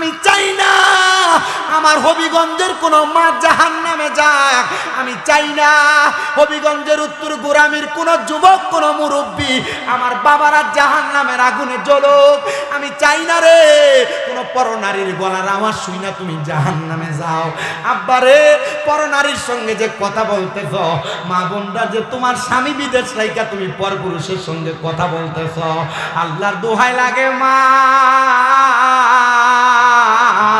আমি চাই না। আমার হবিগঞ্জের কোন মা জাহান নামে যাক, আমি চাই না। হবিগঞ্জের উত্তর গোরামির কোনো যুবক, কোন মুরব্বী আমার বাবারা জাহান নামের আগুনে জ্বলুক। আমি চাই না রে, কোনো পরনারীর গলার আমার শুই না তুমি জাহান নামে যাও আব্বারে পরনারীর সঙ্গে যে কথা বলতেছ, মা বোনরা যে তোমার স্বামী বিদেশ রাইকা তুমি পরপুরুষের সঙ্গে কথা বলতেছ, আল্লাহর দোহাই লাগে মা।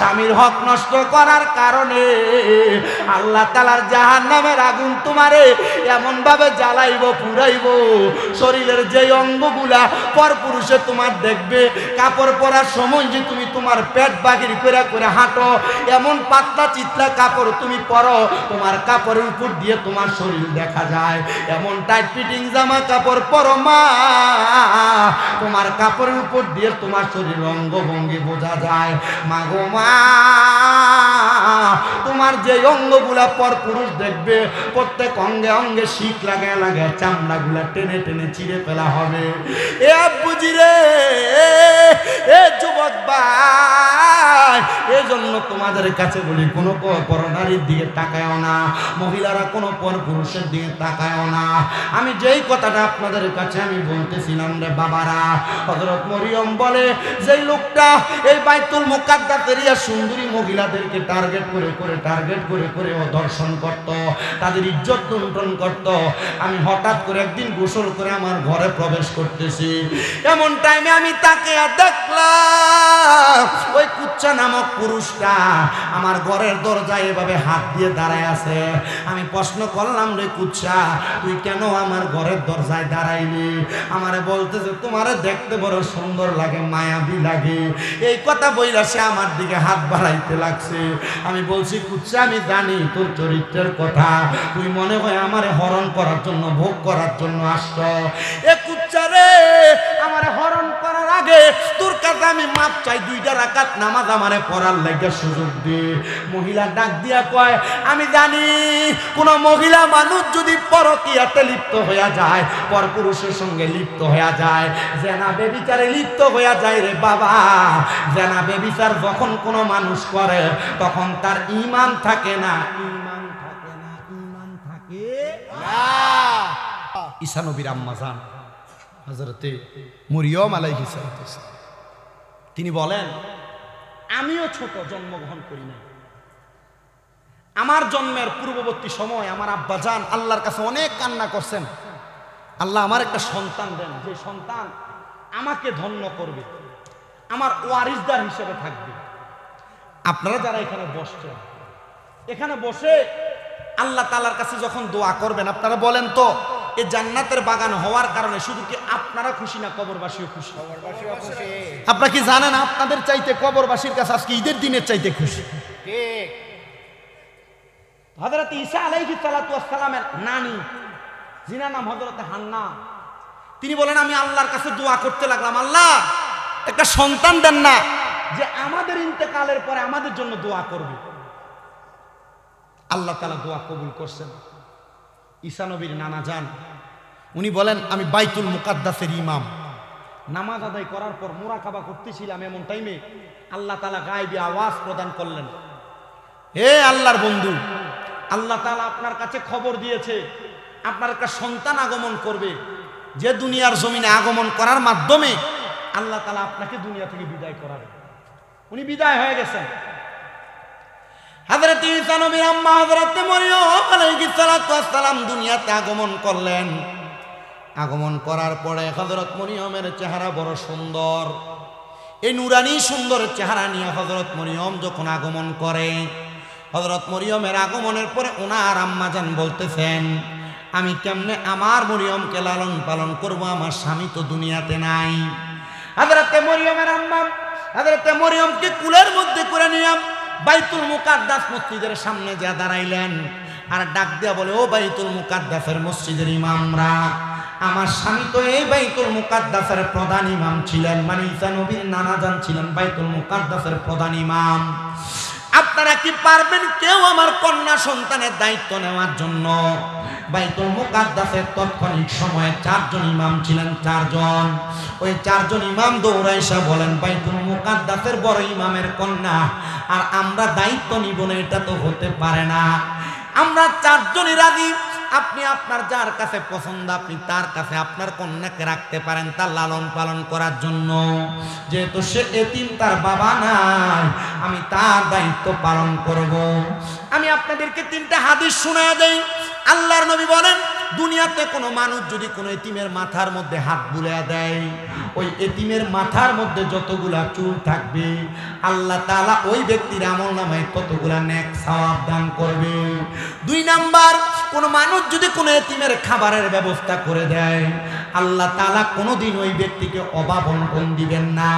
স্বামীর হক নষ্ট করার কারণে আল্লাহ তালার জাহান নামের আগুন তোমারে এমন ভাবে জ্বালাইব, পুরাইব। শরীরের যে অঙ্গগুলা পর পুরুষে তোমার দেখবে, কাপড় পরার সময় যে তুমি তোমার পেট বাগির করে করে হাঁটো, এমন পাতলা চিতলা কাপড় তুমি পরো, তোমার কাপড়ের উপর দিয়ে তোমার শরীর দেখা যায়। এমন টাইট ফিটিং জামা কাপড় পরো মা, তোমার কাপড়ের উপর দিয়ে তোমার শরীর অঙ্গভঙ্গি বোঝা যায়। মা গো মা তোমার যে অঙ্গগুলা পর পুরুষ দেখবে, প্রত্যেক অঙ্গে অঙ্গে শীত লাগে লাগে, চামড়াগুলা টেনে টেনে চিড়ে ফেলা হবে। এ বুঝি রে, এ যুবক ভাই এই জন্য তোমাদের কাছে বলি, কোনো পর নারীর দিকে তাকায়ও না, মহিলারা কোনো পর পুরুষের দিকে তাকায়ও না। আমি যেই কথাটা আপনাদের কাছে আমি বলতেছিলাম রে বাবারা হজরত মরিয়ম বলে, যেই লোকটা এই বাইতুল মুকাদ্দাতেরিয়া সুন্দরী মহিলাদেরকে টার্গেট করে করে টার্গেট করে করে ও দর্শন করত, তাদের ইজ্জত লুণ্ঠন করত। আমি হঠাৎ করে একদিন গোসল করে আমার ঘরে প্রবেশ করতেছি। এমন টাইমে আমি তাকে দেখলাম, ওই কুচ্চা নামক পুরুষটা আমার ঘরের দরজায় এভাবে হাত দিয়ে দাঁড়ায় আছে। আমি প্রশ্ন করলাম, রে কুচ্চা, তুই কেন আমার ঘরের দরজায় দাঁড়াইলি? আমারে বলতেছে তোমারে দেখতে বড় সুন্দর লাগে, মায়াবী লাগে। এই কথা বইলা সে আমার দিকে হাত বাড়াইতে লাগছে। আমি বলছি কুচ্ছে আমি জানি তোর চরিত্রের কথা। তুই মনে হয় আমার হরণ করার জন্য, ভোগ করার জন্য আসছ। এ কুচ্চা রে, আমার হরণ আগে তোর কাছে আমি মাপ চাই দুইটা রাকাত নামাজ আমারে পড়ার লাগে সুযোগ দে। মহিলা ডাক দিয়া কয় আমি জানি কোন মহিলা মানুষ যদি পরকিয়াতে লিপ্ত হইয়া যায় পর পুরুষের সঙ্গে লিপ্ত হইয়া যায় জেনা বেবিচারে লিপ্ত হইয়া যায় রে বাবা। জেনা বেবিচার যখন কোনো মানুষ করে তখন তার ইমান থাকে না ইমান থাকে না ইমান থাকে ঈসা নবীর আম্মা যান হজরতে মরিয়ম আলাইহিস তিনি বলেন, আমিও ছোট, জন্মগ্রহণ করি না আমার জন্মের পূর্ববর্তী সময় আমার আব্বা যান আল্লাহর কাছে অনেক কান্না করছেন। আল্লাহ আমার একটা সন্তান দেন, যে সন্তান আমাকে ধন্য করবে, আমার ওয়ারিসদার হিসেবে থাকবে। আপনারা যারা এখানে বসছেন, এখানে বসে আল্লাহ তালার কাছে যখন দোয়া করবেন, আপনারা বলেন তো এই জান্নাতের বাগান হওয়ার কারণে শুধু কি আপনারা খুশি না কবরবাসীও খুশি? আপনারা কি জানেন আপনাদের চাইতে কবরবাসীর কাছে আজকে ঈদের দিনের চাইতে খুশি? হজরত ঈসা আলাইহি সালামের নানি জিনা নাম হজরত হান্না। তিনি বলেন আমি আল্লাহর কাছে দোয়া করতে লাগলাম। আল্লাহ একটা সন্তান দেন না যে আমাদের ইন্তেকালের পরে আমাদের জন্য দোয়া করবে। আল্লাহ তালা দোয়া কবুল করছেন। ঈসা নবীর নানা যান উনি বলেন, আমি বাইতুল মুকাদ্দাসের ইমাম। নামাজ আদায় করার পর মোরা মোরাকাবা করতেছিলাম এমন টাইমে আল্লাহ তালা গায়েবী আওয়াজ প্রদান করলেন। হে আল্লাহর বন্ধু, আল্লাহ তালা আপনার কাছে খবর দিয়েছে, আপনার একটা সন্তান আগমন করবে। যে দুনিয়ার জমিনে আগমন করার মাধ্যমে আল্লাহ তালা আপনাকে দুনিয়া থেকে বিদায় করাবে। উনি বিদায় হয়ে গেছেন। হাজরত ঈসা নবীর আম্মা হযরত মরিয়ম আলাইহিস সালাতু সালাম দুনিয়াতে আগমন করলেন। আগমন করার পরে হযরত মরিয়মের চেহারা বড় সুন্দর। এই নুরানি সুন্দর চেহারা নিয়ে হযরত মরিয়ম যখন আগমন করে, হযরত মরিয়মের আগমনের পরে ওনার আম্মাজান বলতেছেন, আমি কেমনে আমার মরিয়মকে লালন পালন করব? আমার স্বামী তো দুনিয়াতে নাই। হযরত মরিয়মের আম্মা, হযরত মরিয়মকে কুলের মধ্যে করে নিলাম। বাইতুল মুকাদ্দাস মসজিদের সামনে যা দাঁড়াইলেন, আর ডাক দিয়া বলে, ও বাইতুল মুকাদ্দাসের মসজিদের ইমামরা, আমার স্বামী তো এই বাইতুল মুকাদ্দাসের প্রধান ইমাম ছিলেন মানে ঈসা নবীর নানা যান ছিলেন বাইতুল মুকাদ্দাসের প্রধান ইমাম। আপনারা কি পারবেন কেউ আমার কন্যা সন্তানের দায়িত্ব নেওয়ার জন্য? বাইতুল মুকাদ্দাসের তৎক্ষণিক সময়ে চারজন ইমাম ছিলেন, চারজন। ওই চারজন ইমাম দৌড়াইসা বলেন, বাইতুল মুকাদ্দাসের বড় ইমামের কন্যা, আর আমরা দায়িত্ব নিব না, এটা তো হতে পারে না। আমরা চারজনই রাজি, আপনি আপনার যার কাছে পছন্দ, আপনি তার কাছে আপনার কন্যাকে রাখতে পারেন তার লালন পালন করার জন্য। যেহেতু সে এতিম, তার বাবা নাই, আমি তার দায়িত্ব পালন করব। আমি আপনাদেরকে তিনটা হাদিস শোনা দেই। আল্লাহর নবী বলেন, দুনিয়াতে কোনো মানুষ যদি কোনো এতিমের মাথার মধ্যে হাত বুলে দেয়, ওই এতিমের মাথার মধ্যে যতগুলা চুল থাকবে, আল্লাহ তাআলা ওই ব্যক্তির আমল নামায় ততগুলা নেক সওয়াব দান করবে। দুই নাম্বার, কোনো মানুষ যদি কোনো এতিমের খাবারের ব্যবস্থা করে দেয় আল্লাহ তাআলা কোনোদিন ওই ব্যক্তিকে অভাব দিবেন না।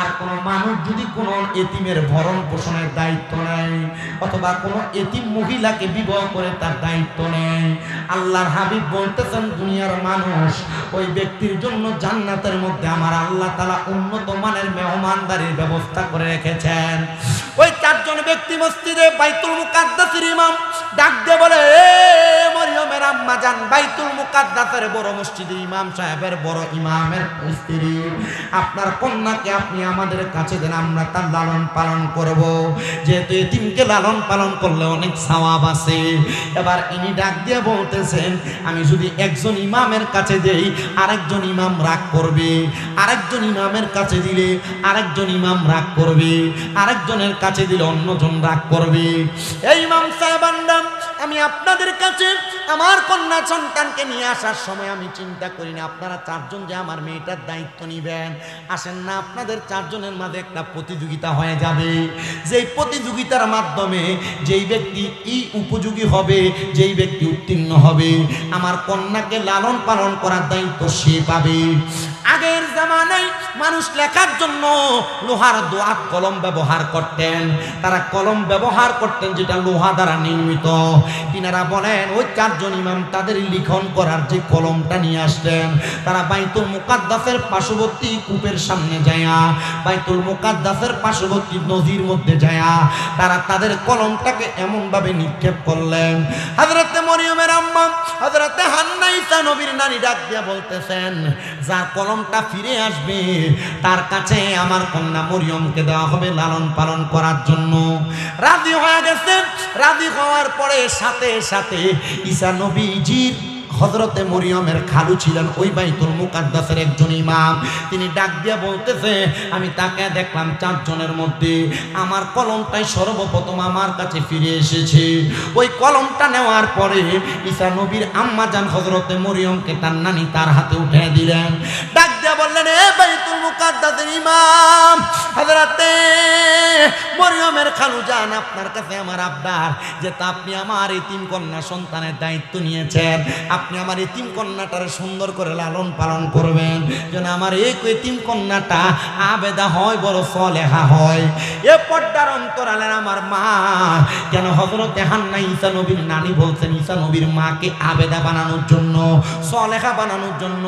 আর কোন মানুষ যদি কোনো এতিমের ভরণ পোষণের দায়িত্ব নেয়, অথবা কোনো এতিম মহিলাকে বিবাহ করে তার দায়িত্ব নেয়, আল্লাহর হাবিব বলতেছেন, দুনিয়ার মানুষ ওই ব্যক্তির জন্য জান্নাতের মধ্যে আমার আল্লাহ তালা উন্নত মানের মেহমানদারির ব্যবস্থা করে রেখেছেন। ওই চারজন ব্যক্তি মসজিদে বাইতুল মুকাদ্দাসের ইমাম ডাক দিয়ে বলে মরিয়মের আম্মা জান বাইতুল মুকাদ্দাসের বড় মসজিদের ইমাম সাহেবের বড় ইমামের স্ত্রী। আপনার কন্যাকে আপনি আমাদের কাছে দেন, আমরা তার লালন পালন করব। যেহেতু এতিমকে লালন পালন করলে অনেক সওয়াব আছে। এবার ইনি ডাক দিয়ে বলতেছেন, আমি যদি একজন ইমামের কাছে দেই, আরেকজন ইমাম রাগ করবে। আরেকজন ইমামের কাছে দিলে আরেকজন ইমাম রাগ করবে। আরেকজনের কাছে দিলে অন্যজন রাগ করবে। এই ইমাম সাহেব আমি আপনাদের কাছে আমার কন্যা সন্তানকে নিয়ে আসার সময় আমি চিন্তা করি না, আপনারা চারজন যে আমার মেয়েটার দায়িত্ব নিবেন। আসেন না, আপনাদের চারজনের মাঝে একটা প্রতিযোগিতা হয়ে যাবে। যেই প্রতিযোগিতার মাধ্যমে যেই ব্যক্তি ই উপযোগী হবে, যেই ব্যক্তি উত্তীর্ণ হবে, আমার কন্যাকে লালন পালন করার দায়িত্ব সে পাবে। আগের জামানায় মানুষ লেখার জন্য লোহার দোয়াত কলম ব্যবহার করতেন। তারা কলম ব্যবহার করতেন যেটা লোহা দ্বারা নির্মিত। তিনারা বলেন ওই চারজন ইমাম তাদের লিখন করার যে কলমটা নিয়ে আসতেন। তারা বাইতুল মুকাদ্দাসের পার্শ্ববর্তী কূপের সামনে যায়া, বাইতুল মুকাদ্দাসের পার্শ্ববর্তী নদীর মধ্যে যায়া তারা তাদের কলমটাকে এমনভাবে নিক্ষেপ করলেন। হযরতে মরিয়মের আম্মা, হযরতে হান্না ঈসা নবীর নারী ডাক দিয়া বলতেছেন যার কলমটা ফিরে আসবে। তার কাছে আমার কন্যা মরিয়মকে দেওয়া হবে লালন পালন করার জন্য। রাজি হয়ে গেছেন রাজি হওয়ার পরে সাথে সাথে ঈসা নবীজির হজরতে মরিয়মের খালু ছিলেন ওই বাইতুল মুকাদ্দাসের একজন ইমাম। তিনি ডাক দিয়া বলতেছে, আমি তাকে দেখলাম চারজনের মধ্যে। আমার কলমটাই সর্বপ্রথম আমার কাছে ফিরে এসেছে। ওই কলমটা নেওয়ার পরে ঈসা নবীর আম্মা জান হজরতে মরিয়মকে তার নানি তার হাতে উঠে দিলেন। ডাক দিয়া বললেন, এ বাইতুল মুকাদ্দাসের ইমাম। হযরতে মরিয়মের খালু যান আপনার কাছে আমার আবদার যে তা আপনি আমার এতিম কন্যা সন্তানের দায়িত্ব নিয়েছেন। আপনি আমার এতিম কন্যাটার সুন্দর করে লালন পালন করবেন। যেন আমার এই এতিম কন্যাটা আবেদা হয়, বড় ফলেহা হয়। এ পর্দার অন্তরালের আমার মা। কেন হজরতে হান্না ঈসা নবীর নানি বলছেন, ঈসা নবীর মাকে আবেদা বানানোর জন্য সলেখা বানানোর জন্য।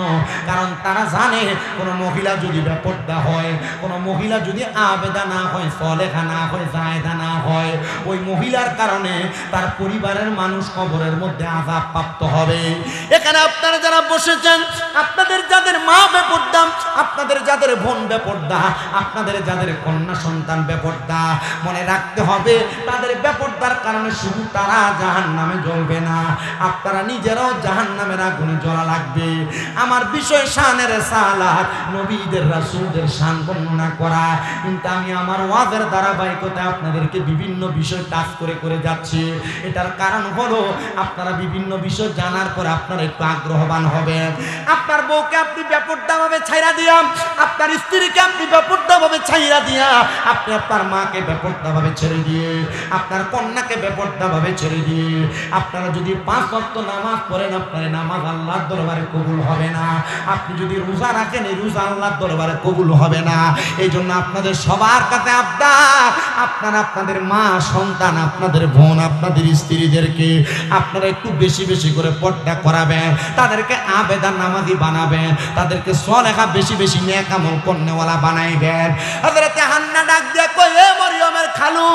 কারণ তারা জানে কোনো মহিলা যদি বেপর্দা হয়, কোনো মহিলা যদি আবেদা না হয় সলেখা না হয়, জায়দা না হয়, ওই মহিলার কারণে তার পরিবারের মানুষ কবরের মধ্যে আঘাত প্রাপ্ত হবে। এখানে আপনারা যারা বসেছেন, আপনাদের যাদের মা বেপর্দা, আপনাদের যাদের বোন বেপর্দা, আপনাদের যাদের কন্যা সন্তান বেপর্দা মনে রাখতে হবে। তাদের বেপর্দার কারণে শুধু তারা জাহান নামে জ্বলবে না। আপনারা নিজেরাও জাহান নামের আগুনে জ্বলা লাগবে। আমার বিষয় শানের সালাত নবীদের, রাসূলদের শান বর্ণনা করা। কিন্তু আমি আমার ওয়াজের ধারাবাহিকতায় আপনাদেরকে বিভিন্ন বিষয় টাচ করে করে যাচ্ছি। এটার কারণ হলো আপনারা বিভিন্ন বিষয় জানার পর আপনারা একটু আগ্রহবান হবেন। আপনার বউকে আপনি ব্যাপারটা ভাবে ছাইরা দিয়া, আপনার স্ত্রীকে আপনি ব্যাপারটা ভাবে ছাইরা দিয়া, আপনি আপনার মাকে ব্যাপারটা ভাবে ছেড়ে দিয়ে, আপনার কন্যাকে ব্যাপারটা ভাবে ছেড়ে দিয়ে, আপনারা যদি পাঁচ ওয়াক্ত নামাজ পড়েন, আপনার নামাজ আল্লাহর দরবারে কবুল হবে না। আপনি যদি রোজা রাখেন, এই রোজা আল্লাহর দরবারে কবুল হবে না। এই জন্য আপনাদের সবার কাছে আবদার আপনারা আপনাদের মা, সন্তান, আপনাদের বোন, আপনাদের স্ত্রীদেরকে আপনারা একটু বেশি বেশি করে পর্দা করাবেন, তাদেরকে আবেদন নামাজি বানাবেন, তাদেরকে সলেখা বেশি বেশি নেক আমল কন্যাওয়ালা বানাইবেন হান্না ডাক দিয়ে কই এ মরিয়মের খালু,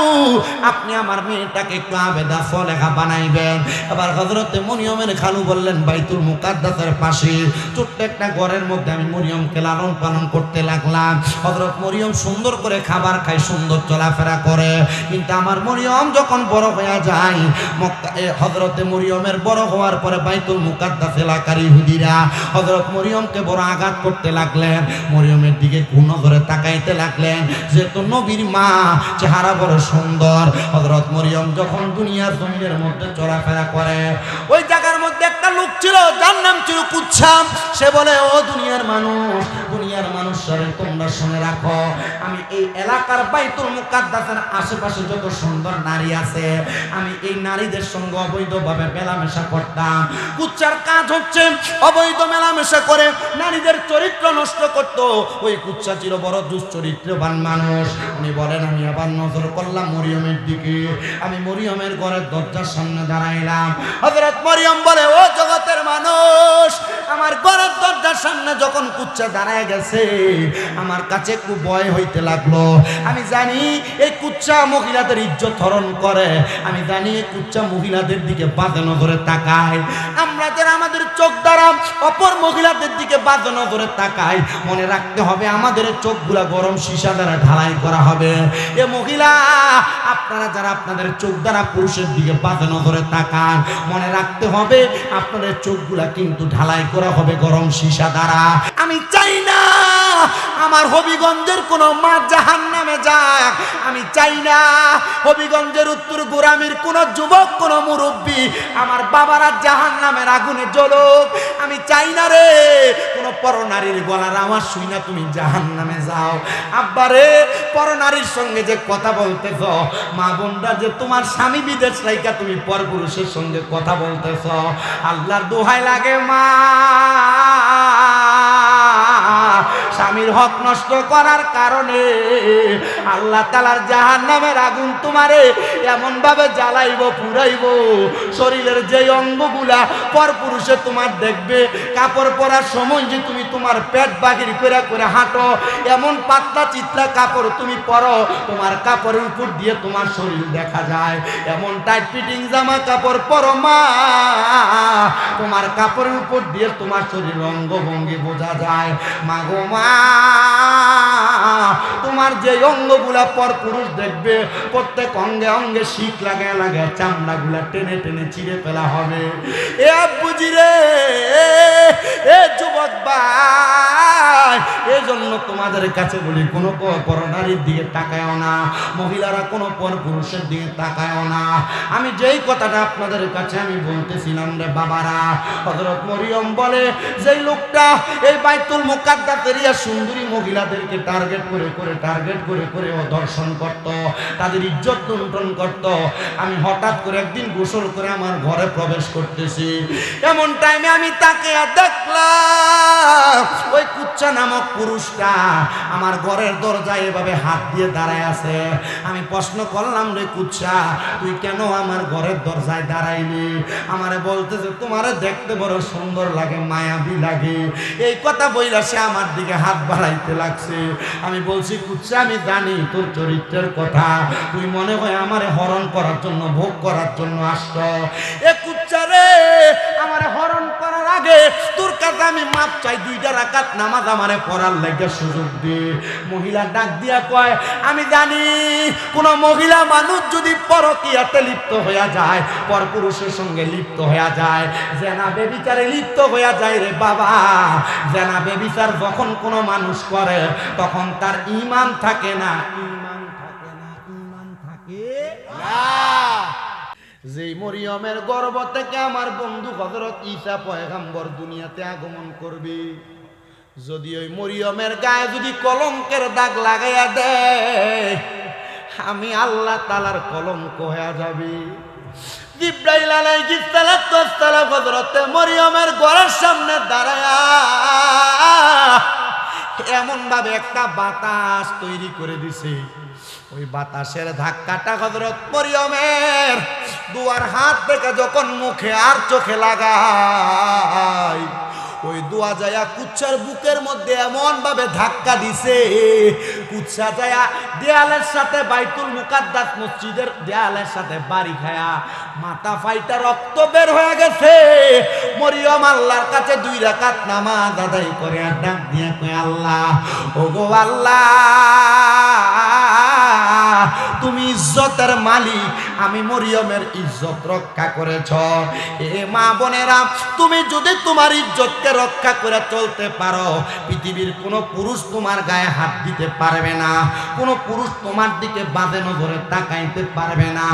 আপনি আমার মেয়েটাকে একটু আবেদা ফলেখা বানাইবেন। আবার হজরতে মরিয়মের খালু বললেন, বাইতুল মুকাদ্দাসের পাশে ছোট্ট একটা ঘরের মধ্যে আমি মরিয়মকে লালন পালন করতে লাগলাম। হজরত মরিয়ম সুন্দর করে খাবার খায়, সুন্দর চলাফেরা করে। কিন্তু আমার মরিয়ম যখন বড় হয়ে যায় হজরতে মরিয়মের বড় হওয়ার পরে বাইতুল মুকাদ্দাস এলাকার ইহুদিরা হজরত মরিয়মকে বড় আঘাত করতে লাগলেন। মরিয়মের দিকে কোন ধরে তাকাইতে লাগলেন। যেহেতু নবীর মা, চেহারা বড় সুন্দর। হজরত মরিয়ম যখন দুনিয়ার জমিনের মধ্যে চলাফেরা করে ওই লোক ছিল, যার নাম ছিল কুচ্ছাম সে বলে, ও দুনিয়ার মানুষ দুনিয়ার মানুষ সরে তোমরা শুনে রাখো, আমি এই এলাকার বাইতুল মুকাদ্দাসের আশেপাশে যত সুন্দর নারী আছে, আমি এই নারীদের সঙ্গে অবৈধভাবে মেলামেশা করতাম। কুচ্চার কাজ হচ্ছে, অবৈধ মেলামেশা করে নারীদের চরিত্র নষ্ট করত। ওই কুচ্চা ছিল বড় দুশ্চরিত্রবান মানুষ। উনি বলেন, আমি আবার নজর করলাম মরিয়মের দিকে। আমি মরিয়মের ঘরের দরজার সামনে দাঁড়াইলাম। হযরত মরিয়ম বলে, ও জগতের মানুষ, আমার ঘরের দরজার সামনে যখন কুচ্চা দাঁড়ায় গেছে, আমার কাছে একটু ভয় হইতে লাগল। আমি জানি এই কুচ্চা মহিলাদের ইজ্জত হরণ করে, আমি জানি এই কুচ্চা মহিলাদের দিকে বাজে নজরে তাকায়। আমরা যারা আমাদের চোখ দ্বারা অপর মহিলাদের দিকে বাজে নজরে তাকাই, মনে রাখতে হবে আমাদের চোখগুলা গরম সীসা দ্বারা ঢালাই করা হবে। এ মহিলা, আপনারা যারা আপনাদের চোখ দ্বারা পুরুষের দিকে বাজে নজরে তাকান, মনে রাখতে হবে আপনাদের চোখগুলা কিন্তু ঢালাই করা হবে গরম সীসা দ্বারা। আমি চাই না আমার হবিগঞ্জের কোনো মা জাহান নামে যাক। আমি চাই না হবিগঞ্জের উত্তর গোরামির কোন যুবক, কোন মুরব্বী আমার বাবারা জাহান নামের আগুনে জ্বলুক। আমি চাই না রে কোন পরনারীর গলার আমার শুই না, তুমি জাহান নামে যাও আব্বারে পরনারীর সঙ্গে যে কথা বলতেছ, মা বোনরা যে তোমার স্বামী বিদেশ রাইকা তুমি পরপুরুষের সঙ্গে কথা বলতেছ, আল্লাহর দোহাই লাগে মা। স্বামীর হক নষ্ট করার কারণে আল্লাহ তালার জাহান নামের আগুন তোমারে এমন ভাবে জ্বালাইব, পুরাইব। শরীরের যে অঙ্গগুলা পর পুরুষে তোমার দেখবে, কাপড় পরার সময় যে তুমি তোমার পেট বাগির করে করে হাঁটো, এমন পাতলা চিতলা কাপড় তুমি পরো, তোমার কাপড়ের উপর দিয়ে তোমার শরীর দেখা যায়। এমন টাইট ফিটিং জামা কাপড় পরো মা, তোমার কাপড়ের উপর দিয়ে তোমার শরীর অঙ্গভঙ্গি বোঝা যায়। মাগো মা তোমার যে অঙ্গগুলা পর পুরুষ দেখবে, প্রত্যেক অঙ্গে অঙ্গে শীত লাগে লাগে, চামড়াগুলা টেনে টেনে চিড়ে ফেলা হবে। এ বুঝি রে, এ যুবক এই তোমাদের কাছে বলি, কোনো পর নারীর দিকে তাকায়ও না, মহিলারা কোনো পর পুরুষের দিকে তাকায়ও না। আমি যেই কথাটা আপনাদের কাছে আমি বলতেছিলাম রে বাবারা হজরত মরিয়ম বলে, যেই লোকটা এই বাইতুল মুকাদ্দাসেরিয়া সুন্দরী মহিলাদেরকে টার্গেট করে করে টার্গেট করে করে ও দর্শন করত, তাদের ইজ্জত লুণ্ঠন করত। আমি হঠাৎ করে একদিন গোসল করে আমার ঘরে প্রবেশ করতেছি। এমন টাইমে আমি তাকে দেখলাম, ওই কুচ্চা নামক পুরুষটা আমার ঘরের দরজায় এভাবে হাত দিয়ে দাঁড়ায় আছে। আমি প্রশ্ন করলাম, রে কুচ্চা তুই কেন আমার ঘরের দরজায় দাঁড়াইলি? আমারে বলতেছে, তোমারে দেখতে বড় সুন্দর লাগে, মায়াবী লাগে। এই কথা বইলা সে আমার দিকে হাত বাড়াইতে লাগছে। আমি বলছি কুচ্চা আমি জানি তোর চরিত্রের কথা। তুই মনে হয় আমারে হরণ করার জন্য, ভোগ করার জন্য আসছ। এ কুচ্চা রে, আমারে হরণ করার আগে তোর কাছে আমি মাপ চাই, দুইটা রাকাত নামাজ আমারে পড়ার লাগে সুযোগ দে। মহিলা ডাক দিয়া কয়, আমি জানি কোন মহিলা মানুষ যদি পরকিয়াতে লিপ্ত হইয়া যায় পর পুরুষের সঙ্গে লিপ্ত হইয়া যায়, জেনা বেবিচারে লিপ্ত হইয়া যায় রে বাবা। জেনা বেবিচার যখন কোনো মানুষ করে, তখন তার ইমান থাকে না। ইমান থাকে না ইমান থাকে যে মরিয়মের গর্ব থেকে আমার বন্ধু হজরত ঈসা পয়গাম্বর দুনিয়াতে আগমন করবে, যদি ওই মরিয়মের গায়ে যদি কলঙ্কের দাগ লাগাইয়া দেয়, আমি আল্লাহ তালার কলঙ্ক হয়ে যাবে। জিব্রাইল আলাইহিস সালাতু হযরতে মরিয়মের ঘরের সামনে দাঁড়ায়া এমন ভাবে একটা বাতাস তৈরি করে দিছে। ওই বাতাসের ধাক্কাটা হজরত মরিয়মের দুয়ার হাত থেকে যখন মুখে আর চোখে লাগায় ওই দোয়া যায়া কুচ্ছার বুকের মধ্যে এমন ভাবে ধাক্কা দিছে, কুচ্ছা যায়া দেয়ালের সাথে বাইতুল মুকাদ্দাস মসজিদের দেয়ালের সাথে বাড়ি খায়া মাথা ফাইটা রক্ত বের হয়ে গেছে। মরিয়ম আল্লাহর কাছে দুই রাকাত নামাজ আদায় করে আর ডাক দিয়ে কয়, আল্লাহ, ওগো আল্লাহ, তুমি ইজ্জতের মালিক আমি মরিয়মের ইজ্জত রক্ষা করেছ। এ মা বোনেরা, তুমি যদি তোমার ইজ্জতকে রক্ষা করে চলতে পারো, পৃথিবীর কোনো পুরুষ তোমার গায়ে হাত দিতে পারবে না, কোনো পুরুষ তোমার দিকে বাঁধে নজরে তাকাইতে পারবে না।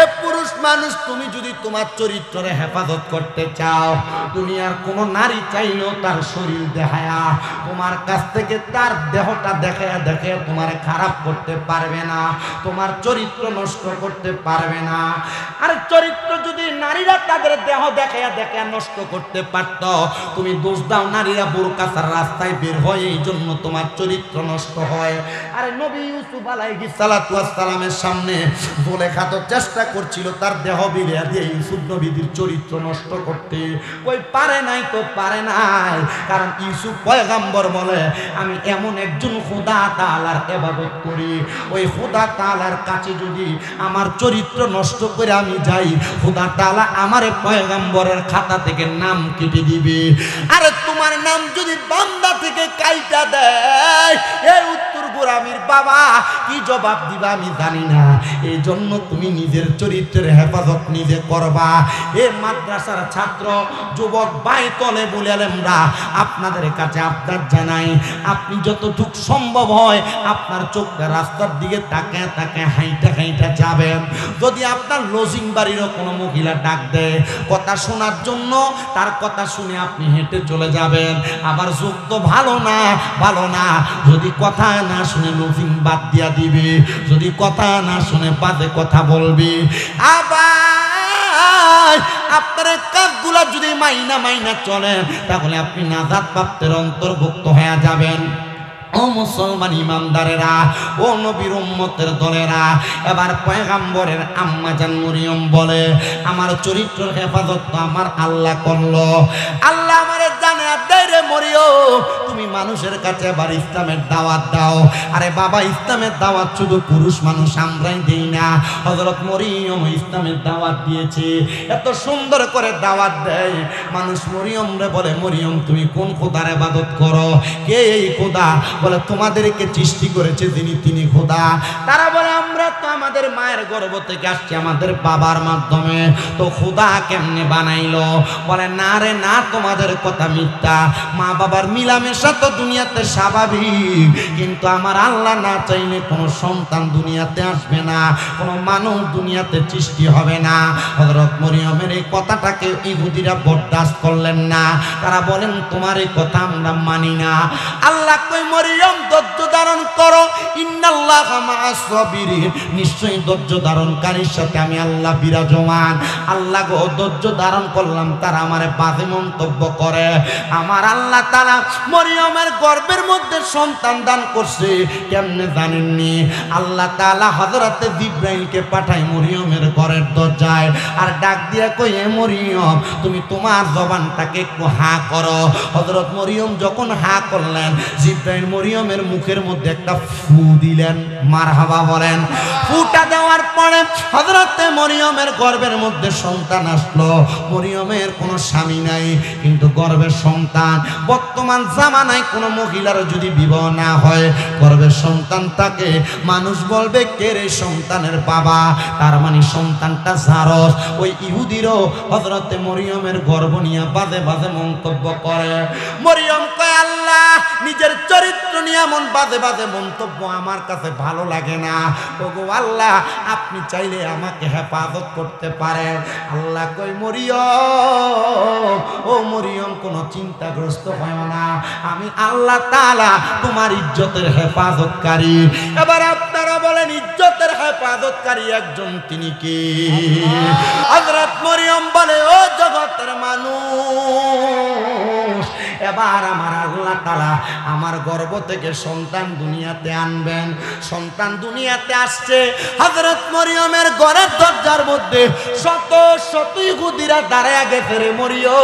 এ পুরুষ মানুষ, তুমি যদি তোমার চরিত্রে হেফাজত করতে চাও, দুনিয়ার কোনো নারী চাইলেও তার শরীর দেখায়া, তোমার কাছ থেকে তার দেহটা দেখে দেখে তোমার খারাপ করতে পারবে না, তোমার চরিত্র নষ্ট করতে পারবে না। আর চরিত্র যদি নারীরা তাদের দেহ দেখে দেখে নষ্ট করতে পারত, তুমি দোষ দাও নারীরা বোরকাসার রাস্তায় বের হয়, এই জন্য তোমার চরিত্র নষ্ট হয়। আরে নবী ইউসুফ আলাইহিস সালাতু ওয়াস সালামের সামনে বলে খাতো চেষ্টা করছিল, তার দেহ বিলিয়া দিয়ে ইউসুফ নবীদের চরিত্র নষ্ট করতে। ওই পারে নাই তো পারে নাই, কারণ ইউসুফ পয়গাম্বর বলে, আমি এমন একজন খোদা তাআলার ইবাদত করি। ওই খোদা তাআলার কাছে যদি আমার চরিত্র নষ্ট করে আমি যাই, খোদা তালা আমার পয়গাম্বরের খাতা থেকে নাম কেটে দিবে। আরে তোমার নাম যদি বান্দা থেকে কাইটা দেয়, এই উত্তর গোরামির বাবা, কি জবাব দিবা আমি জানি না। এই জন্য তুমি নিজের চরিত্রের হেফাজত নিজে করবা। এ মাদ্রাসার ছাত্র, যুবক বাই তলে বলে আমরা আপনাদের কাছে আপনার জানাই, আপনি যতটুক সম্ভব হয় আপনার চোখটা রাস্তার দিকে তাকে তাকে হাইটা হাইটা যাবেন। যদি আপনার লজিং বাড়িরও কোনো মহিলা ডাক দেয়, কথা শোনার জন্য তার কথা শুনে আপনি হেঁটে চলে যাবেন। আবার যোগ তো ভালো না ভালো না। যদি কথা না শুনে লজিং বাদ দিয়া দিবে। যদি কথা না শুনে বাদে কথা বলবে। আবার আপনার কাজগুলা যদি মাইনা মাইনা তাহলে আপনি নাজাদ প্রাপ্তের অন্তর্ভুক্ত হয়ে যাবেন। ও মুসলমান ইমানদারেরা, ও নবীর উম্মতের দলেরা, এবার পয়গাম্বরের আম্মা জান মরিয়ম বলে, আমার চরিত্রের হেফাজত আমার আল্লাহ করল। আল্লাহ আমার জানে রে মরিয়ম তুমি মানুষের কাছে এবার ইসলামের দাওয়াত দাও। আরে বাবা, ইসলামের দাওয়াত শুধু পুরুষ মানুষ আমরাই দেই না। হজরত মরিয়ম ইসলামের দাওয়াত দিয়েছে। এত সুন্দর করে দাওয়াত দেয়। মানুষ মরিয়ম রে বলে, মরিয়ম, তুমি কোন খোদার ইবাদত করো? কে এই খোদা? বলে, তোমাদেরকে সৃষ্টি করেছে যিনি, তিনি খোদা। তারা বলে আমরা তো আমাদের মায়ের গর্ব থেকে আসছি আমাদের বাবার মাধ্যমে। তো খোদা কেমনে বানাইলো? বলে, না রে, না, তোমাদের কথা মিথ্যা। মা বাবার মিলামেশা তো দুনিয়াতে স্বাভাবিক। কিন্তু আমার আল্লাহ না চাইলে কোনো সন্তান দুনিয়াতে আসবে না, কোনো মানুষ দুনিয়াতে সৃষ্টি হবে না। হজরত মরিয়মের এই কথাটাকে ইহুদিরা বরদাস্ত করলেন না। তারা বলেন, তোমার এই কথা আমরা মানি না। আল্লাহ কই মরিয়ম, ধৈর্য ধারণ করো। ইন্নাল্লাহ মা সাবিরিন। নিশ্চয়ই ধৈর্য ধারণকারীর সাথে আমি আল্লাহ বিরাজমান। আল্লাহ গো, ধৈর্য ধারণ করলাম, তারা আমারে বাজে মন্তব্য করে। আমার আল্লাহ তাআলা মরিয়মের গর্বের মধ্যে সন্তান দান করছে, কেমনে জানেননি? আল্লাহ তাআলা হযরতে জিব্রাইলকে পাঠায় মরিয়মের ঘরের দরজায়, আর ডাক দিয়া কই এ মরিয়ম, তুমি তোমার জবানটাকে একটু হা করো। হযরত মরিয়ম যখন হা করলেন, জিব্রাইল মরিয়মের মুখের মধ্যে একটা ফু দিলেন মার মারহাবা বলেন। ফুটা দেওয়ার পরে হযরতে মরিয়মের গর্বের মধ্যে সন্তান আসলো। মরিয়মের কোনো স্বামী নাই, কিন্তু গর্বের সন্তান। বর্তমান জামানায় কোনো মহিলার যদি বিবাহ না হয় গর্ভের সন্তান তাকে। মানুষ বলবে, কে রে সন্তানের বাবা? তার মানে সন্তানটা জারস ওই ইহুদিরও হজরতে মরিয়মের গর্ভ নিয়ে বাজে বাজে মন্তব্য করে। মরিয়ম কয়, আল্লাহ, নিজের চরিত্র নিয়ে এমন বাজে বাজে মন্তব্য আমার কাছে ভালো লাগে না। ওগো আল্লাহ আপনি চাইলে আমাকে হেফাজত করতে পারেন। আল্লাহ কই মরিয়ম ও মরিয়ম কোনো চিন্তাগ্রস্ত হয় না। আমি আল্লাহ তালা তোমার ইজ্জতের হেফাজতকারী। এবার আপনারা বলেন ইজ্জতের হেফাজতকারী একজন তিনি কি? হযরত মরিয়ম বলে ও জগতের মানুষ। এবার আমার আল্লাহ তালা আমার গর্ব থেকে সন্তান দুনিয়াতে আনবেন। সন্তান দুনিয়াতে আসছে হজরত মরিয়মের ঘরের দরজার মধ্যে শত শতই গুদিরা দাঁড়ায় গেছে রে মরিয়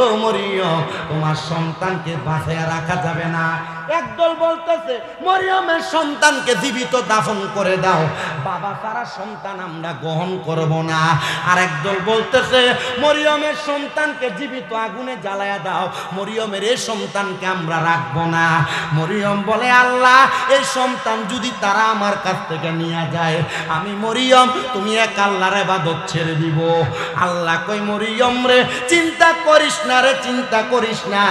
ও মরিয় তোমার সন্তানকে বাঁচায় রাখা যাবে না। একদল বলতেছে, মরিয়মের সন্তানকে জীবিত দাফন করে দাও। বাবা তারা সন্তান আমরা গ্রহণ করব না। আর একদল বলতেছে, মরিয়মের সন্তানকে জীবিত আগুনে জ্বালায়া দাও। মরিয়মের এই সন্তানকে আমরা রাখব না। মরিয়ম বলে, আল্লাহ, এই সন্তান যদি তারা আমার কাছ থেকে নিয়ে যায়, আমি মরিয়ম, তুমি এক আল্লাহর এবাদত ছেড়ে দিব। আল্লাহ কই মরিয়ম রে, চিন্তা করিস না রে, চিন্তা করিস না।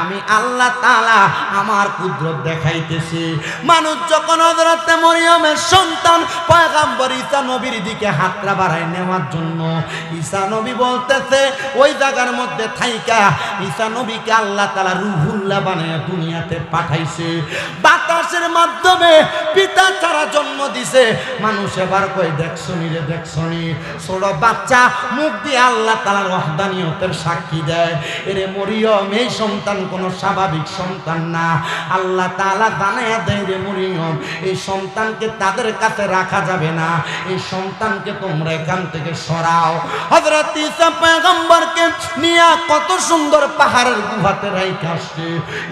আমি আল্লাহ তালা আমার কুদরত দেখাইতেছি। মানুষ যখন হজরতে মরিয়মের সন্তান পয়গাম্বর ঈসা নবীর দিকে হাতরা বাড়ায় নেওয়ার জন্য, ঈসা নবী বলতেছে, ওই জায়গার মধ্যে থাইকা, ঈসা নবীকে আল্লাহ তালা রুহুল্লাহ বানায় দুনিয়াতে পাঠাইছে। বাতাসের মাধ্যমে পিতা ছাড়া জন্ম দিছে। মানুষ এবার কই দেখছনি রে, দেখছনি। ছোট বাচ্চা, মুখ দিয়ে আল্লাহ তালার ওয়াহদানিয়তের সাক্ষী দেয়। এরে মরিয়ম, এই সন্তান কোনো স্বাভাবিক সন্তান না। আল্লাহ তাআলা জানায়া দেয় রে মরিয়ম। এই সন্তানকে তাদের কাছে রাখা যাবে না। এই সন্তানকে তোমরা এখান থেকে সরাও। হযরত ঈসা পয়গম্বরকে নিয়ে কত সুন্দর পাহাড়ের গুহাতে রাইখা আসছে।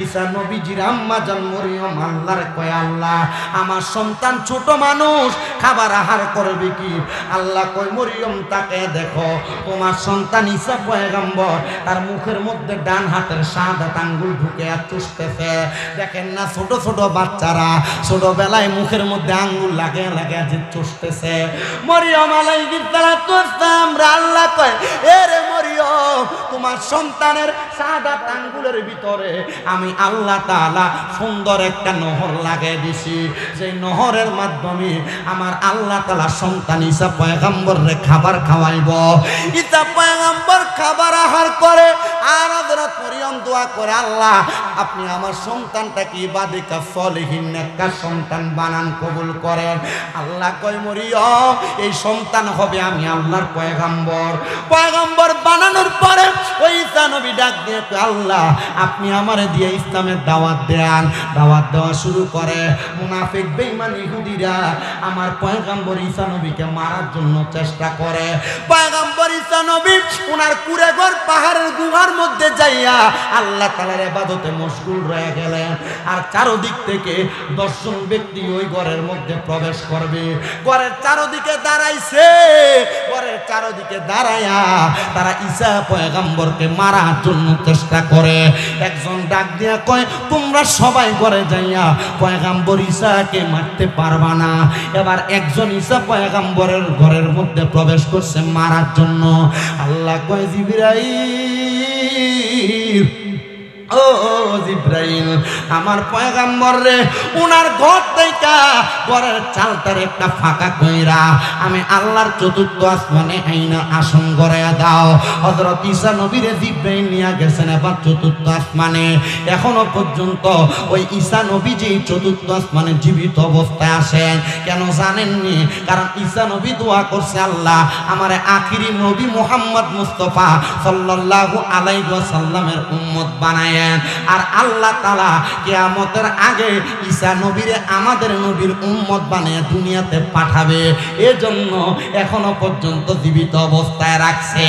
ঈসা নবীজির আম্মা জান মরিয়ম, আল্লাহর কয়, আল্লাহ, আমার সন্তান ছোট মানুষ, খাবার আহার করবে কি? আল্লাহ কয়, মরিয়ম, তাকে দেখো, তোমার সন্তান ঈসা পয়গম্বর, তার মুখের মধ্যে ডান হাতের সাদা আঙ্গুল ঢুকে আর চুষতেছে। দেখেন না ছোট ছোট বাচ্চারা ছোটবেলায় মুখের মধ্যে আঙ্গুল লাগে লাগে যে চষতেছে। মরিয়ম আলাইহিস সালাতু ওয়াসসালাম রে আল্লাহ কয় এ তোমার সন্তানের সাদা আঙ্গুলের ভিতরে আমি আল্লাহ তাআলা সুন্দর একটা নহর লাগিয়ে দিছি। সেই নহরের মাধ্যমে আমার আল্লাহ তালা সন্তান ঈসা পয়গম্বররে খাবার খাওয়াইব। ঈসা পয়গম্বর খাবার আহার করে, আর মরিয়ম দোয়া করে, আল্লাহ, আপনি আমার সন্তানটাকে ইবাদিকা সলিহিন একটা সন্তান বানান, কবুল করেন। আল্লাহ কয়, মরিয়ম, এই সন্তান হবে আমি আল্লাহর পয়গাম্বর। পয়গাম্বর বানানোর পরে ওই ঈসা নবী ডাক দিয়ে আল্লাহ, আপনি আমারে দিয়ে ইসলামের দাওয়াত দেন। দাওয়াত দেওয়া শুরু করে। মুনাফিক বেঈমান ইহুদিরা আমার পয়গাম্বর ঈসা নবীকে মারার জন্য চেষ্টা করে। পয়গাম্বর ঈসা নবী ওনার কুড়েঘর পাহাড়ের গুহার মধ্যে যাইয়া আল্লাহ তালার এবাদতে মশগুল রয়ে গেলেন। আর চারোদিক থেকে দশজন ব্যক্তি ওই ঘরের মধ্যে প্রবেশ করবে। ঘরের চারোদিকে দাঁড়াইছে। ঘরের চারোদিকে দাঁড়াইয়া তারা ঈসা পয়গাম্বরকে মারার জন্য চেষ্টা করে। একজন ডাক দিয়া কয়, তোমরা সবাই ঘরে যাইয়া পয়গাম্বর ঈসাকে মারতে পারবা না। এবার একজন ঈসা পয়গাম্বরের ঘরের মধ্যে প্রবেশ করছে মারার জন্য। আল্লাহ কয়, জিবরাইল জিব্রাইল, আমার পয়গাম্বর রে, উনার ঘর থেকে ঘরের চালটার একটা ফাঁকা কইরা আমি আল্লাহর চতুর্থ আসমানে আইনা আসন গড়াইয়া দাও। হযরত ঈসা নবীরে জিব্রাইল নিয়ে গেছেন এবার চতুর্থ আসমানে। এখনও পর্যন্ত ওই ঈসা নবী যে চতুর্থ আসমানে জীবিত অবস্থায় আসেন। কেন জানেননি? কারণ ঈসা নবী দোয়া করছে আল্লাহ, আমার আখিরি নবী মুহাম্মদ মুস্তফা সাল্লাল্লাহু আলাইহি ওয়াসাল্লামের উম্মত বানায়। আর আল্লাহ তালা কেয়ামতের আগে ঈসা নবীরে আমাদের নবীর উম্মত বানিয়ে দুনিয়াতে পাঠাবে। এজন্য এখনও পর্যন্ত জীবিত অবস্থায় রাখছে।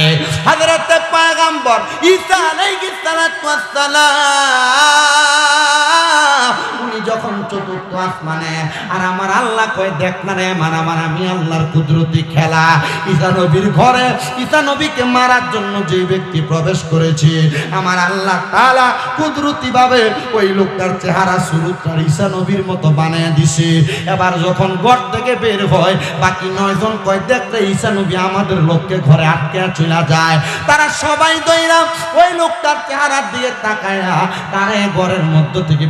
হাজরতে পায়গাম্বর ঈসা আলাইহিস সালাতু উনি যখন চতুর্থ আসমানে, আর আমার আল্লাহ কয়, দেখ না রে আমার আমার আমি আল্লাহর কুদরতি খেলা। ঈসা নবীর ঘরে, ঈসা নবীকে মারার জন্য যে ব্যক্তি প্রবেশ করেছে, আমার আল্লাহ তাআলা কুদরতি ভাবে ওই লোকটার চেহারা সুরুতটার ঈসা নবীর মতো বানিয়ে দিছে। এবার যখন ঘর থেকে বের হয়, বাকি নয়জন কয় দেখতে ঈসা নবী, আমাদের লোককে ঘরে আটকে যায়। তারা সবাই ওই লোকটার তাকায়া তারা ঘরের মধ্য থেকে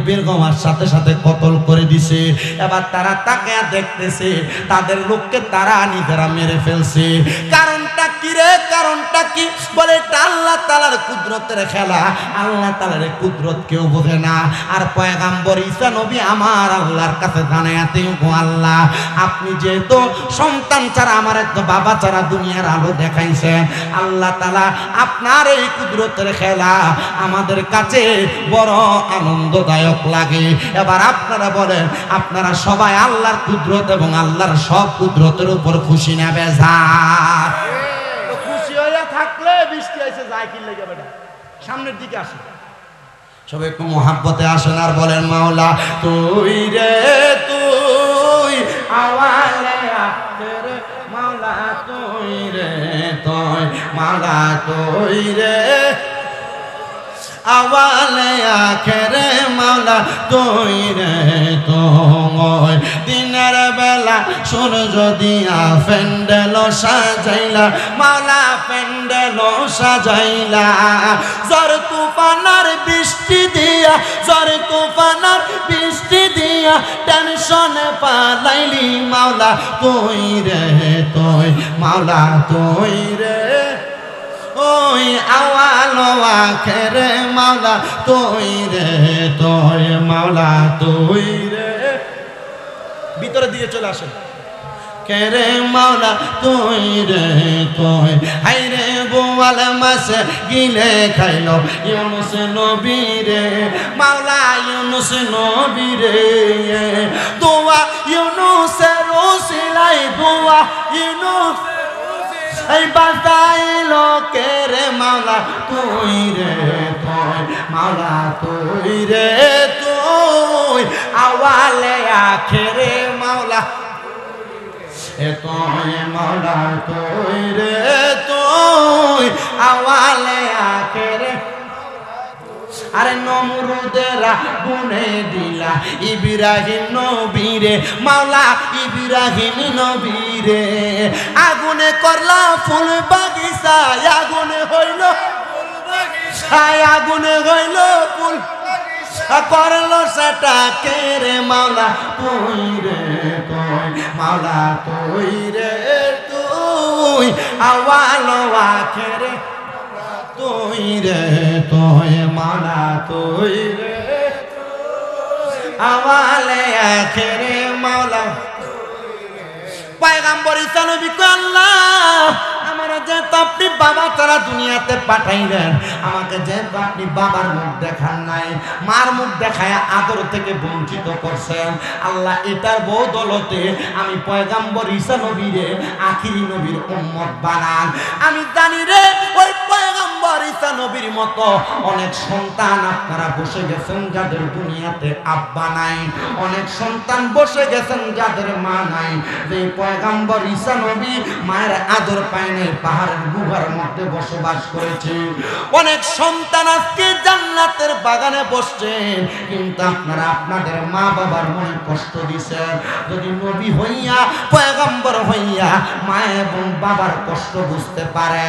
সাথে সাথে কতল করে দিছে। এবার তারা তাকায়া দেখতেছে, তাদের লোককে তারা নিজেরা মেরে ফেলছে। কারণটা কি রে? কারণটা কি? বলে এটা আল্লাহ তালার কুদরতের খেলা। আল্লাহ তালার কুদরত কেউ বোঝে না। আর পয়গাম্বর ঈসা নবী আমার আল্লাহর কাছে জানায়াতে গো আল্লাহ, আপনি যেহেতু সন্তান ছাড়া আমার তো বাবা ছাড়া দুনিয়ার আলো দেখাইছেন, আল্লাহ তালা আপনার এই কুদরতের খেলা আমাদের কাছে বড় আনন্দদায়ক লাগে। এবার আপনারা বলেন, আপনারা সবাই আল্লাহর কুদরত এবং আল্লাহর সব কুদরতের উপর খুশি নেবে যার খুশি হয়ে থাকলে বৃষ্টি এসে যায় কি লেগে বেটা সামনের দিকে আসে। সবাই একটু মহাব্বতে আসেন আর বলেন, মাওলা, তুই রে, তুই মাওলা, তুই রে, তুই, মাওলা, তুই রে। আওয়ালে আখেরে মাওলা, তুই রে তুই দিনের বেলা সূর্য দিয়া ফেন্ডেল সাজাইলা মাওলা ফেন্ডেল সাজাইলা। জর তুফানার বৃষ্টি দিয়া জর তুফানার বৃষ্টি দিয়া টেনশনে পালাইলি মাওলা, তুই রে, তুই, মাওলা, তুই রে। ওই আওয়ালো আখেরে মাওলা, তুই রে, তুই মাওলা, তুই রে। ভিতরে দিয়ে চলে আসেন কেরে মাওলা, তুই রে, তুই। হাই রে বোয়াল মাসে গিলে খাইলো ইউনুস নবী রে। মাওলা ইউনুস নবী রে। দোয়া ইউনুসের রসিলাই দোয়া ইউনুস এই বাঁচাইল লোকের মালা, তুই রে তুই মাওলা তুই রে তুই, আওয়ালে আখেরে মাওলা। তুই মাওলা তুই রে তুই, আওয়ালে আখেরে আরে নমরুদেরা গুনে দিলা, ইব্রাহিম নবীরে, মাওলা ইব্রাহিম নবীরে। আগুনে করলা ফুল বাগিচা আগুনে হইল আগুনে হইল ফুল করল সেটা কে রে মাওলা, তুই রে তুই মাওলা, তুই রে তুই। আওয়ালো আখেরে তুই রে তুই মানা তুই আমালে আখেরে মাওলা। পায়গাম্বর ঈসা নবী কয় আল্লাহ আমার যেহেতু আপনি বাবা তারা দুনিয়াতে পাঠাইলেন আমাকে যেহেতু আপনি বাবার মুখ দেখান নাই, মার মুখ দেখায় আদর থেকে বঞ্চিত করছেন, আল্লাহ এটার বদলতে আমি পয়গাম্বর ঈসা নবীরে আখিরি নবীর উম্মত বানান। আমি জানি রে, ওই পয়গাম্বর ঈসা নবীর মতো অনেক সন্তান আপনারা বসে গেছেন যাদের দুনিয়াতে আব্বা নাই, অনেক সন্তান বসে গেছেন যাদের মা নাই। যে পয়গাম্বর ঈসা নবী মায়ের আদর পায় নাই পাহাড়ের গুহার মধ্যে বসবাস করেছে। অনেক সন্তান আজকে জান্নাতের বাগানে বসছেন কিন্তু আপনারা আপনাদের মা বাবার মনে কষ্ট দিছেন যদি নবী হইয়া, পয়গাম্বর হইয়া মা এবং বাবার কষ্ট বুঝতে পারে।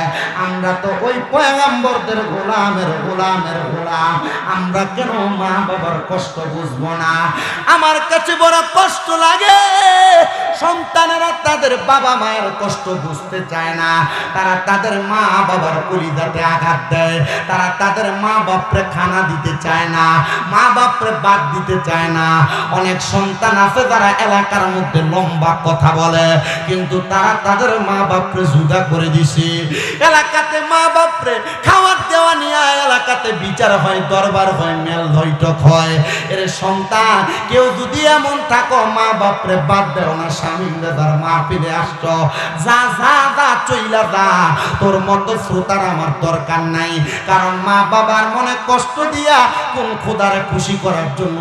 আমরা তো ওই পয়গাম্বরদের গোলামের গোলামের গোলাম। আমরা কেন মা বাবার কষ্ট বুঝব না? আমার কাছে বড় কষ্ট লাগে। সন্তানেরা তাদের বাবা মায়ের কষ্ট বুঝতে চায় না। তারা তাদের মা বাবার কলিজাতে আঘাত দেয়। তারা তাদের মা বাপরে খানা দিতে চায় না, মা বাপরে বাদ দিতে চায় না। অনেক সন্তান আছে যারা এলাকার মধ্যে লম্বা কথা বলে, কিন্তু তারা তাদের মা বাপরে জুদা করে দিছে। এলাকাতে মা বাপরে খাওয়ার দেওয়া নিয়ে এলাকাতে বিচার হয়, দরবার হয়, মেল ধৈটক হয়। এর সন্তান, কেউ যদি এমন থাকো, মা বাপরে বাদ দেও না স্বামী তার মা ফিরে আসছ। যা যা যা চইলা যা তোর মতো শ্রোতার আমার দরকার নাই। কারণ মা বাবার মনে কষ্ট দিয়া কোন খোদারে খুশি করার জন্য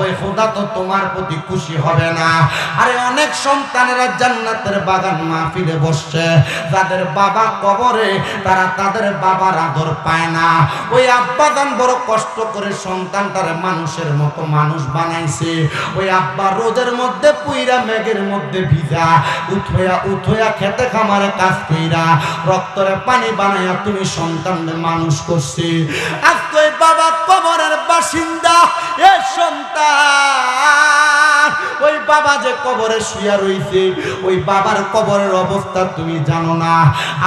ওই খোদা তো তোমার প্রতি খুশি হবে না। আরে অনেক সন্তানেরা জান্নাতের বাগান মাহফিলে বসছে। যাদের বাবা কবরে, তারা তাদের বাবার আদর পায় না। ওই আব্বাদান বড় কষ্ট করে সন্তানটারে মানুষের মতো মানুষ বানাইছে। ওই আব্বা রোদের মধ্যে পুইরা মেঘের মধ্যে ভিজা। উঠয়া উঠয়া খেতে খামারে কাজ কইরা রক্তরে পানি বানাইয়া তুমি সন্তানদের মানুষ করছি। আজ তো বাবা কবরের বাসিন্দা, এ সন্তান। ওই বাবা যে কবরে শুয়া রইছে, ওই বাবার কবরের অবস্থা তুমি জানো না।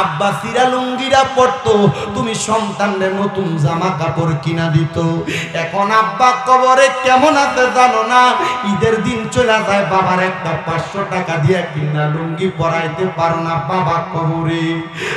আব্বা সিরা লুঙ্গিরা পড়তো তুমি সন্তানদের নতুন জামা কাপড় কিনা দিত। এখন আব্বা কবরে কেমন আছে জানো না, ঈদের দিন চলে যায়, বাবার একটা পাঁচশো টাকা দিয়ে কিনা লুঙ্গি পরাইতে পারো না বাবা কবরে।